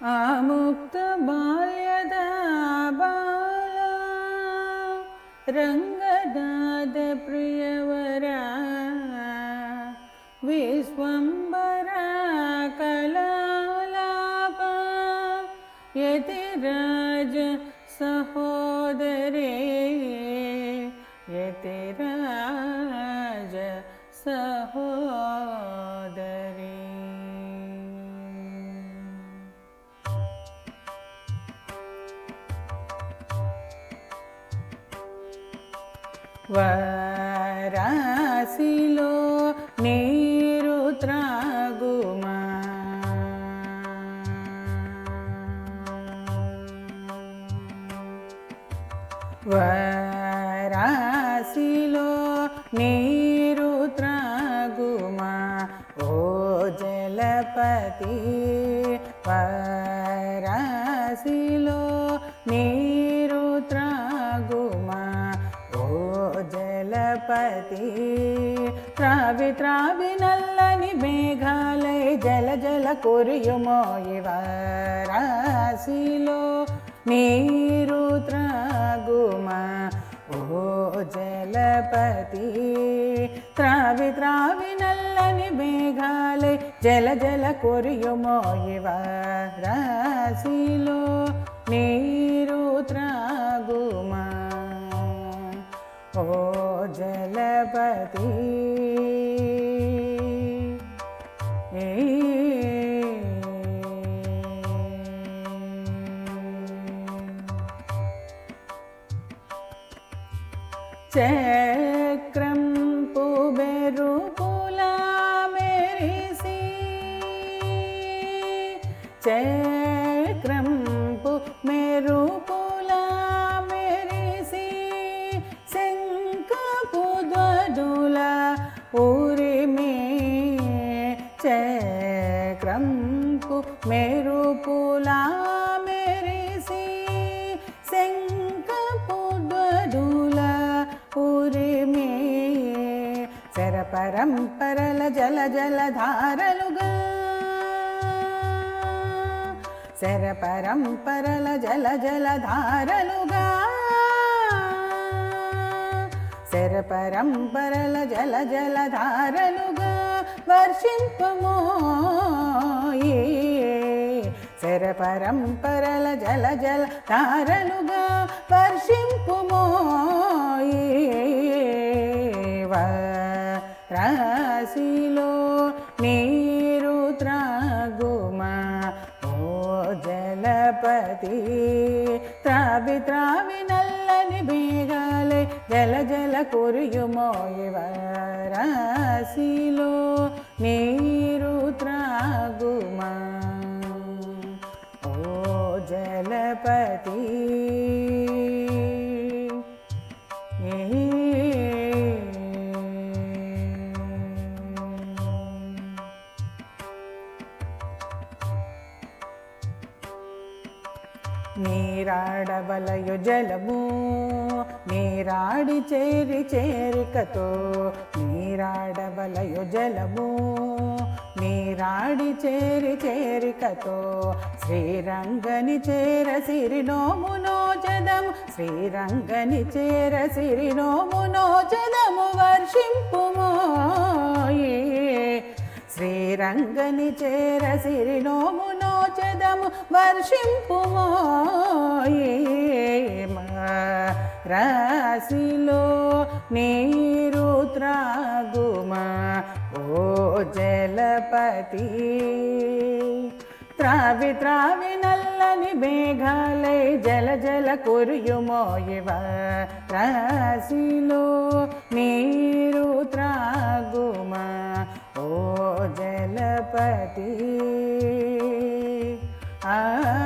आमुक्त बाल्यदबाला रङ्गियवरा विश्वं वरा कललाप यति रज सहोदरे यतिराज सहो వరాసిలో నీరు త్రాగుమా. వరాసిలో నీరు త్రాగుమా. ఓ జలపతి వరాసిలో నీరు జలపతి త్రావి త్రావి నల్లని మేఘాలై జల జల కొరియుమో ఇవ రాశిలో. నీరు త్రాగుమా ఓ జలపతి. త్రావి త్రావి నల్లని మేఘాలై జల జల కొరియుమో ఇవ రాశిలో. నీరు త్రాగుమా ओ जलपति चक्रं पुबेरुपुला मेरिसि चक्र చక్రంపు మెరుపులా మెరిసి శంఖపు ధ్వజుల ఊరిమే శర పరంపరల జల జల ధారలుగా. శర పరంపరల జల జల ధారలుగా. శర పరంపరల జల జల ధారలుగా. వర్షింపమోయే శర పరంపరల జల జల తారలుగా వర్షింపు రాశిలో నీరు త్రాగుమా ఓ జలపతి. త్రావి త్రావి నల్లని బీగాలే జల జల కురియుమోయవరాశిలో నీరు త్రాగుమా ఓ జలపతి నీరాడవలయు జలము నీరాడి చేరి చేరికతో నీరాడవలయు జలము నీరాడి చేరి చేరికతో శ్రీరంగని చేర సిరినోమునో జదము శ్రీరంగని చేర సిరినోమునో జదము వర్షింపుమోయే శ్రీరంగని చేర సిరినోమునో జదము వర్షింపుమోయే రాశిలో నీరు త్రాగుమా ఓ జలపతి. త్రావి త్రావి నల్లని మేఘాలై జల జల కురుయుమోయవ రాశిలో. నీరు త్రాగుమా ఓ జలపతి. ఆ